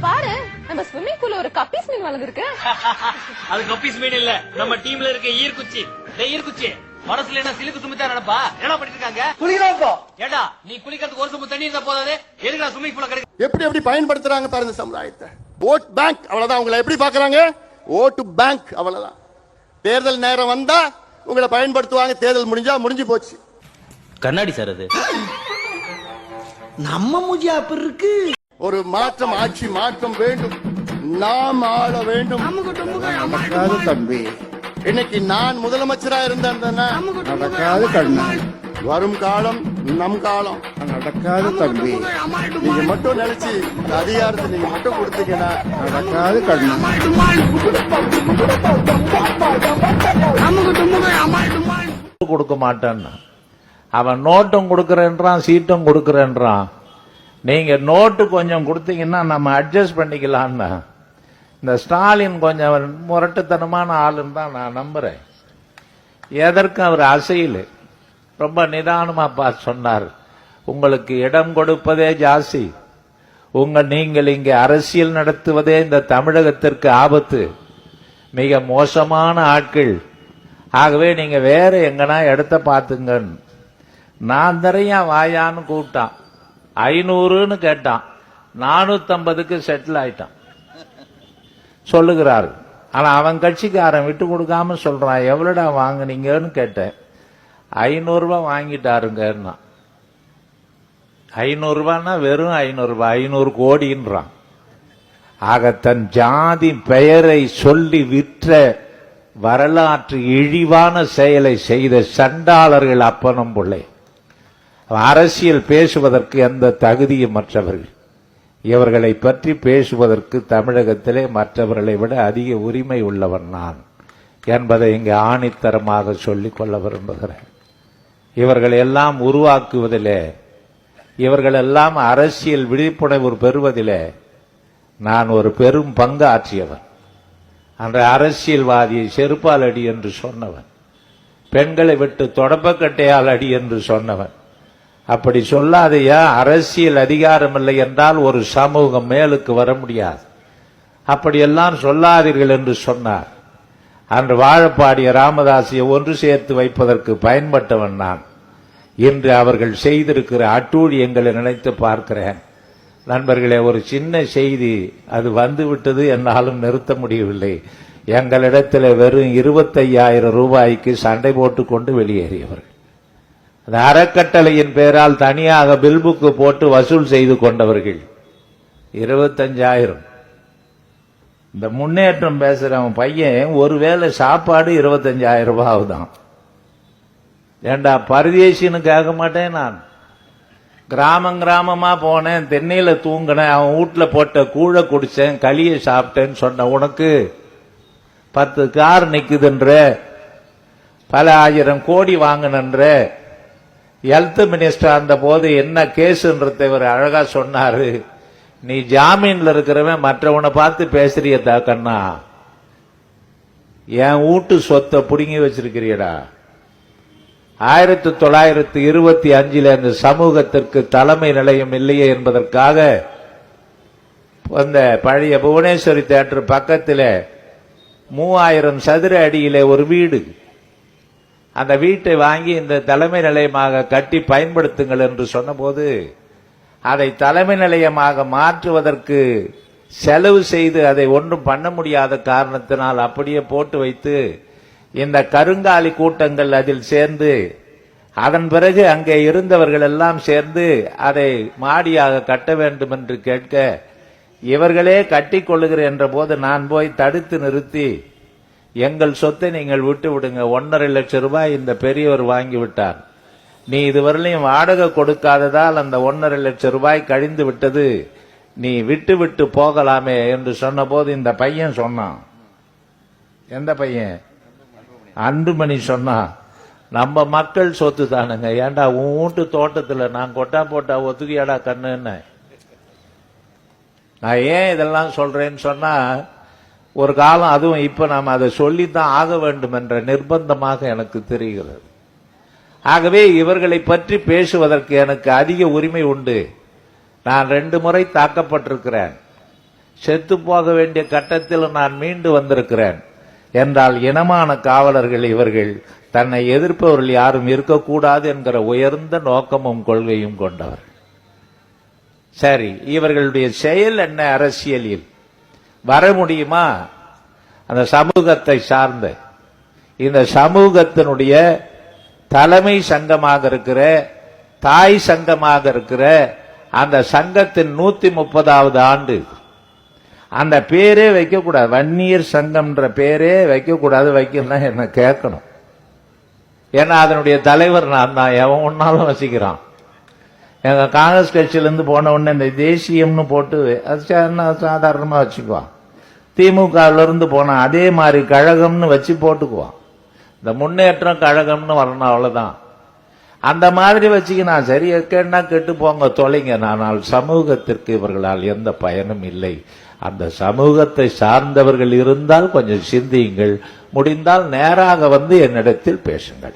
பாரு நம்ம ஸ்விம்மிங் பூல்ல ஒரு கப்பீஸ் மீன் வளர்ந்துருக்கு. அது கப்பீஸ் மீன் இல்ல. நம்ம டீம்ல இருக்க ஈர்க்குச்சி. ஈர்க்குச்சி. மனசுல என்ன சிலுக்கு சுமித்தா நினைப்பா என்ன பண்ணிட்டு இருக்காங்க குளிக்கிறோம் ஏடா நீ குளிக்கிறதுக்கு ஒரு சும்மா தண்ணி இருந்தா போதாது? எதுக்கு ஸ்விம்மிங் பூல கிடைக்கும் எப்படி எப்படி பயன்படுத்துறாங்க பாருங்க சமுதாயத்தை. ஓட் பேங்க் அவ்வளவுதான். உங்களை எப்படி பாக்குறாங்க ஓட்டு பேங்க் அவ்வளவுதான். தேர்தல் நேரம் வந்தா உங்களை பயன்படுத்துவாங்க. தேர்தல் முடிஞ்சா முடிஞ்சு போச்சு. கண்ணாடி சார் அது. நம்ம மூஞ்சி அப்படி இருக்கு. ஒரு மாற்றம் ஆட்சி மாற்றம் வேண்டும். நாம் ஆள வேண்டும். நடக்காது தம்பி. இன்னைக்கு நான் முதலமைச்சரா இருந்தேன்னா நடக்காது கண்ணா வரும் காலம் நம் காலம். நடக்காது தம்பி நீங்க மட்டும் நினைச்சு அதிகாரத்தை நீங்க மட்டும் கொடுத்தீங்கன்னா நடக்காது கண்ணா கொடுக்க மாட்டேன்னா. அவன் நோட்டும் கொடுக்கறேன்றான் சீட்டும் கொடுக்கறேன்றான். நீங்க நோட்டு கொஞ்சம் கொடுத்தீங்கன்னா நம்ம அட்ஜஸ்ட் பண்ணிக்கலாம்னா. இந்த ஸ்டாலின் கொஞ்சம் முரட்டுத்தனமான ஆளுன்னு தான் நான் நம்புறேன். எதற்கும் அவர் அசையில். ரொம்ப நிதானமா பார்த்து சொன்னார். உங்களுக்கு இடம் கொடுப்பதே ஜாஸ்தி. உங்கள் நீங்கள் இங்கே அரசியல் நடத்துவதே இந்த தமிழகத்திற்கு ஆபத்து. மிக மோசமான ஆட்கள். ஆகவே நீங்க வேற எங்கன்னா இடத்த பார்த்துங்கன்னு. நான் நிறையா வாயான்னு கூப்பிட்டான். ஐநூறுன்னு கேட்டான். நானூத்தம்பதுக்கு செட்டில் ஆயிட்டான். சொல்லுகிறார் ஆனா அவன் கட்சிக்காரன் விட்டு கொடுக்காம சொல்றான் எவ்வளோடா வாங்குனீங்கன்னு கேட்டேன். ஐநூறுரூவா வாங்கிட்டாருங்கன்னா. ஐநூறுரூவான்னா வெறும் ஐநூறுரூவா ஐநூறு கோடின்றான். ஆக தன் ஜாதி பெயரை சொல்லி விற்ற வரலாற்று இழிவான செயலை செய்த சண்டாளர்கள் அப்பனும் பிள்ளை. அரசியல் பேசுவதற்கு எந்த தகுதியும் மற்றவர்கள். இவர்களை பற்றி பேசுவதற்கு தமிழகத்திலே மற்றவர்களை விட அதிக உரிமை உள்ளவன் நான் என்பதை இங்கு ஆணித்தரமாக சொல்லிக் கொள்ள விரும்புகிறேன். இவர்கள் எல்லாம் உருவாக்குவதிலே இவர்களெல்லாம் அரசியல் விழிப்புணர்வு பெறுவதிலே நான் ஒரு பெரும் பங்கு ஆற்றியவன் அன்ற அரசியல்வாதியை செருப்பால் அடி என்று சொன்னவன். பெண்களை விட்டு தொடப்பக்கட்டையால் அடி என்று சொன்னவன். அப்படி சொல்லாதையா அரசியல் அதிகாரம் இல்லை என்றால் ஒரு சமூகம் மேலுக்கு வர முடியாது. அப்படியெல்லாம் சொல்லாதீர்கள் என்று சொன்னார். அன்று வாழப்பாடிய ராமதாசியை ஒன்று சேர்த்து வைப்பதற்கு பயன்பட்டவன் நான். இன்று அவர்கள் செய்திருக்கிற அட்டூழியங்களை நினைத்து பார்க்கிறேன். நண்பர்களே ஒரு சின்ன செய்தி அது வந்துவிட்டது என்னாலும் நிறுத்த முடியவில்லை. எங்களிடத்தில் வெறும் இருபத்தையாயிரம் ரூபாய்க்கு சண்டை போட்டுக்கொண்டு வெளியேறியவர்கள். அந்த அறக்கட்டளையின் பெயரால் தனியாக பில்புக்கு போட்டு வசூல் செய்து கொண்டவர்கள். இருபத்தஞ்சாயிரம். இந்த முன்னேற்றம் பேசுறவன் பையன் ஒருவேளை சாப்பாடு இருபத்தஞ்சாயிரம் ரூபாய் ஆகுதான் ஏண்டா பரதேசின்னு கேட்க மாட்டேன் நான். கிராமம் கிராமமா போனேன் தென்னையில தூங்கினேன் அவன் வீட்டுல போட்ட கூழை குடிச்சேன் களியை சாப்பிட்டேன்னு சொன்ன உனக்கு பத்து கார் நிக்குதுன்ற பல ஆயிரம் கோடி வாங்கினன்ற ஹெல்த் மினிஸ்டர் அந்த போது என்ன கேஸ்ன்றத இவர் அழகா சொன்னாரு. நீ ஜாமீன்ல இருக்கிறவன் மற்றவனை பார்த்து பேசுறிய தாக்கண்ணா என் வீட்டு சொத்தை புடுங்கி வச்சிருக்கிறீடா. ஆயிரத்தி தொள்ளாயிரத்தி இருபத்தி அஞ்சில் அந்த சமூகத்திற்கு தலைமை நிலையம் இல்லையே என்பதற்காக அந்த பழைய புவனேஸ்வரி தேட்டர் பக்கத்தில் மூவாயிரம் சதுர அடியிலே ஒரு வீடு. அந்த வீட்டை வாங்கி இந்த தலைமை நிலையமாக கட்டி பயன்படுத்துங்கள் என்று சொன்னபோது அதை தலைமை நிலையமாக மாற்றுவதற்கு செலவு செய்து அதை ஒன்றும் பண்ண முடியாத காரணத்தினால் அப்படியே போட்டு வைத்து இந்த கருங்காலி கூட்டங்கள் அதில் சேர்ந்து அதன் பிறகு அங்கே இருந்தவர்கள் எல்லாம் சேர்ந்து அதை மாடியாக கட்ட வேண்டும் என்று கேட்க இவர்களே கட்டி என்ற போது நான் போய் தடுத்து நிறுத்தி எங்கள் சொத்தை நீங்கள் விட்டு விடுங்க. ஒன்றரை லட்சம் ரூபாய் இந்த பெரியவர் வாங்கி விட்டார். நீ இதுவரையிலையும் வாடகை கொடுக்காததால் அந்த ஒன்றரை லட்சம் ரூபாய் கழிந்து விட்டது. நீ விட்டு விட்டு போகலாமே என்று சொன்னபோது இந்த பையன் சொன்னான். எந்த பையன்? அன்புமணி சொன்னான். நம்ம மக்கள் சொத்து தானுங்க. ஏன்டா உன் வீட்டு தோட்டத்தில் நான் கொட்டா போட்டா ஒத்துக்கியாடா கண்ணுன்னு? நான் ஏன் இதெல்லாம் சொல்றேன்னு சொன்னா ஒரு காலம் அதுவும் இப்போ நாம் அதை சொல்லித்தான் ஆக வேண்டும் என்ற நிர்பந்தமாக எனக்கு தெரிகிறது. ஆகவே இவர்களை பற்றி பேசுவதற்கு எனக்கு அதிக உரிமை உண்டு. நான் ரெண்டு முறை தாக்கப்பட்டிருக்கிறேன். செத்து போக வேண்டிய கட்டத்தில் நான் மீண்டு வந்திருக்கிறேன். என்றால் இனமான காவலர்கள் இவர்கள் தன்னை எதிர்ப்பவர்கள் யாரும் இருக்கக்கூடாது என்கிற உயர்ந்த நோக்கமும் கொள்கையும் கொண்டவர் சரி இவர்களுடைய செயல் என்ன அரசியலில்? வர முடியுமா? அந்த சமூகத்தை சார்ந்த இந்த சமூகத்தினுடைய தலைமை சங்கமாக இருக்கிற தாய் சங்கமாக இருக்கிற அந்த சங்கத்தின் நூத்தி முப்பதாவது ஆண்டு. அந்த பேரே வைக்கக்கூடாது. வன்னியர் சங்கம்ன்ற பேரே வைக்கக்கூடாது. வைக்கணும்னா என்ன கேட்கணும்? ஏன்னா அதனுடைய தலைவர் நான் தான். எவன் ஒன்னாலும் வசிக்கிறான். எங்க காங்கிரஸ் கட்சியிலேருந்து போன உடனே இந்த தேசியம்னு போட்டு அது சாதாரணமாக வச்சுக்குவான். திமுகல போனால் அதே மாதிரி கழகம்னு வச்சு போட்டுக்குவான். இந்த முன்னேற்றம் கழகம்னு வரணும் அவ்வளோதான் அந்த மாதிரி வச்சுக்கினா சரி கேட்டா கெட்டு போங்க தொலைங்க. ஆனால் சமூகத்திற்கு இவர்களால் எந்த பயனும் இல்லை. அந்த சமூகத்தை சார்ந்தவர்கள் இருந்தால் கொஞ்சம் சிந்தியுங்கள். முடிந்தால் நேராக வந்து என்னிடத்தில் பேசுங்கள்.